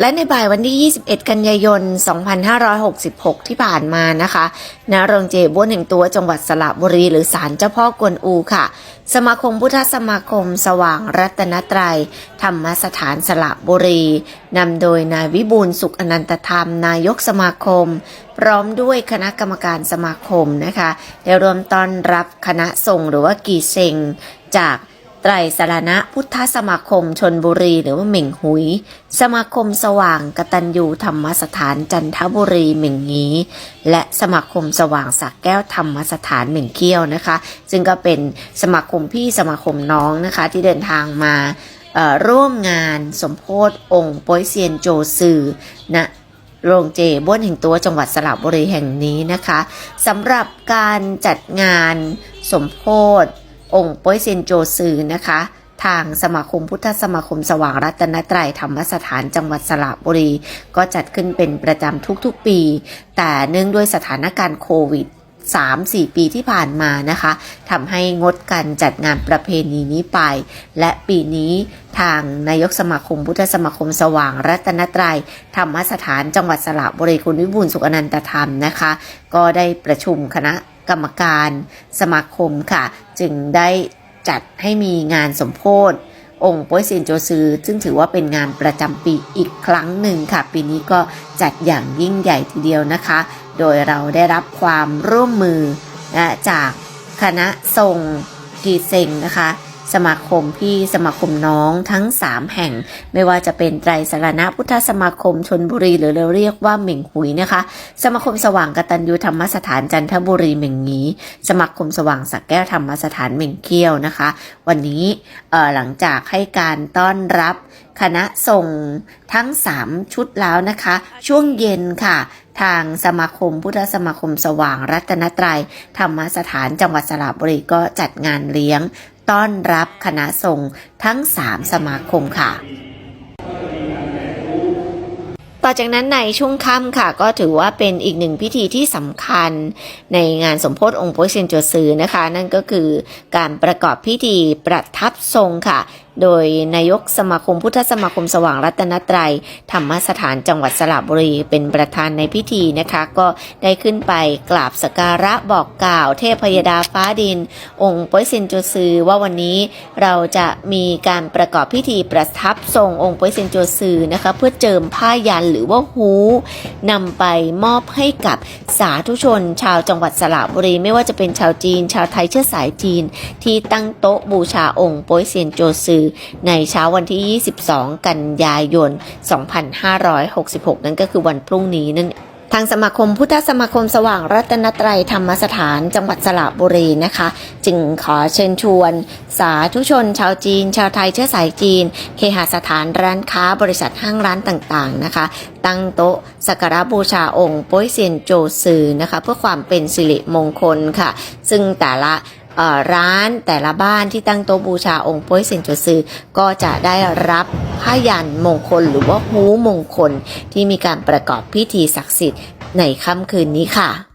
และในบ่ายวันที่ 21 กันยายน 2566 ที่ผ่านมานะคะณโรงเจบ้วนแห่งตัวจังหวัดสระบุรี หรือศาลเจ้าพ่อกวนอูค่ะ สมาคมพุทธสมาคม สว่างรัตนตรัย ธรรมสถานสระบุรี นำโดยนายวิบูลสุขอนันตธรรม นายกสมาคม พร้อมด้วยคณะกรรมการสมาคมนะคะ ได้รวมต้อนรับคณะส่งหรือว่ากีเซงจาก ไตรสารณะพุทธสมาคมชนบุรีหรือว่าเหม่งหุย สมาคมสว่างกตัญญูธรรมสถานจันทบุรีเหม่งงี้และสมาคมสว่างสักแก้วธรรมสถานเหม่งเกี้ยวนะคะ ซึ่งก็เป็นสมาคมพี่สมาคมน้องนะคะที่เดินทางมาร่วมงานสมโพธิองค์ป้ยเซียนโจซือณโรงเจบ้วนแห่งตัวจังหวัดสระบุรีแห่งนี้นะคะสำหรับการจัดงานสมโพธิ องค์ป้อยเซนโจซือนะคะ ทางสมาคมพุทธสมาคมสว่างรัตนตรัยธรรมสถานจังหวัดสระบุรี ก็จัดขึ้นเป็นประจำทุกๆปี แต่เนื่องด้วยสถานการณ์โควิด3-4 ปีที่ผ่านมานะคะทำให้งดการจัดงานประเพณีนี้ไป และปีนี้ทางนายกสมาคมพุทธสมาคมสว่างรัตนตรัย ธรรมสถานจังหวัดสระบุรีคุณวิบูลสุขอนันตธรรมนะคะ ก็ได้ประชุมคณะ กรรมการสมาคมค่ะ จึงได้จัดให้มีงานสมโพธิองค์ป้ยเซียนโจซือ ซึ่งถือว่าเป็นงานประจำปีอีกครั้งหนึ่งค่ะ ปีนี้ก็จัดอย่างยิ่งใหญ่ทีเดียวนะคะ โดยเราได้รับความร่วมมือนะจากคณะทรงกีเซงนะคะ สมาคมพี่สมาคมน้องทั้ง 3 แห่ง ไม่ว่าจะเป็นไตรสารณะพุทธสมาคมชนบุรีหรือเราเรียกว่าเหม่งหุยนะคะ สมาคมสว่างกตัญญูธรรมสถานจันทบุรีเหม่งงี้ สมาคมสว่างสักแก้วธรรมสถานเหม่งเกี้ยวนะคะ วันนี้หลังจากให้การต้อนรับคณะส่งทั้ง 3 ชุดแล้วนะคะ ช่วงเย็นค่ะ ทางสมาคม พุทธสมาคมสว่างรัตนตรัยธรรมสถานจังหวัดสระบุรีก็จัดงานเลี้ยง ต้อนรับคณะสงฆ์ทั้ง 3 สมาคมค่ะต่อจากนั้นในช่วงค่ำค่ะ ก็ถือว่าเป็นอีกหนึ่งพิธีที่สำคัญในงานสมโพธิองค์โป้ยเซนจัวซือนะคะ นั่นก็คือการประกอบพิธีประทับทรงค่ะ โดยนายกสมาคมพุทธสมาคมสว่างรัตนตรัย ธรรมสถานจังหวัดสระบุรี เป็นประธานในพิธีนะคะ ก็ได้ขึ้นไปกราบสการะบอกกล่าว เทพยดาฟ้าดิน องค์ป้ยเซนจัวซือว่าวันนี้เราจะมีการประกอบพิธีประทับทรงองค์ป้ยเซนจัวซือนะคะเพื่อเจิมผ้ายันหรือว่าฮูนำไปมอบให้กับสาธุชน ชาวจังหวัดสระบุรี ไม่ว่าจะเป็นชาวจีน ชาวไทยเชื้อสายจีน ที่ตั้งโต๊ะบูชาองค์ป้ยเซียนโจซือในเช้าวันที่ 22 กันยายน 2566 นั่นก็คือวันพรุ่งนี้นั่นทางสมาคมพุทธสมาคมสว่างรัตนตรัยธรรมสถานจังหวัดสระบุรีนะคะ จึงขอเชิญชวน สาธุชน ชาวจีน ชาวไทยเชื้อสายจีน เคหสถานร้านค้าบริษัทห้างร้านต่างๆนะคะ ตั้งโต๊ะสักการะบูชาองค์ป้ยเซียนโจซือนะคะ เพื่อความเป็นสิริมงคลค่ะ ซึ่งแต่ละ ร้านแต่ละบ้านที่ตั้งโต๊ะบูชาองค์ป้ยเซนโจซือก็จะได้รับผ้ายันมงคลหรือว่าฮูมงคลที่มีการประกอบพิธีศักดิ์สิทธิ์ในค่ำคืนนี้ค่ะ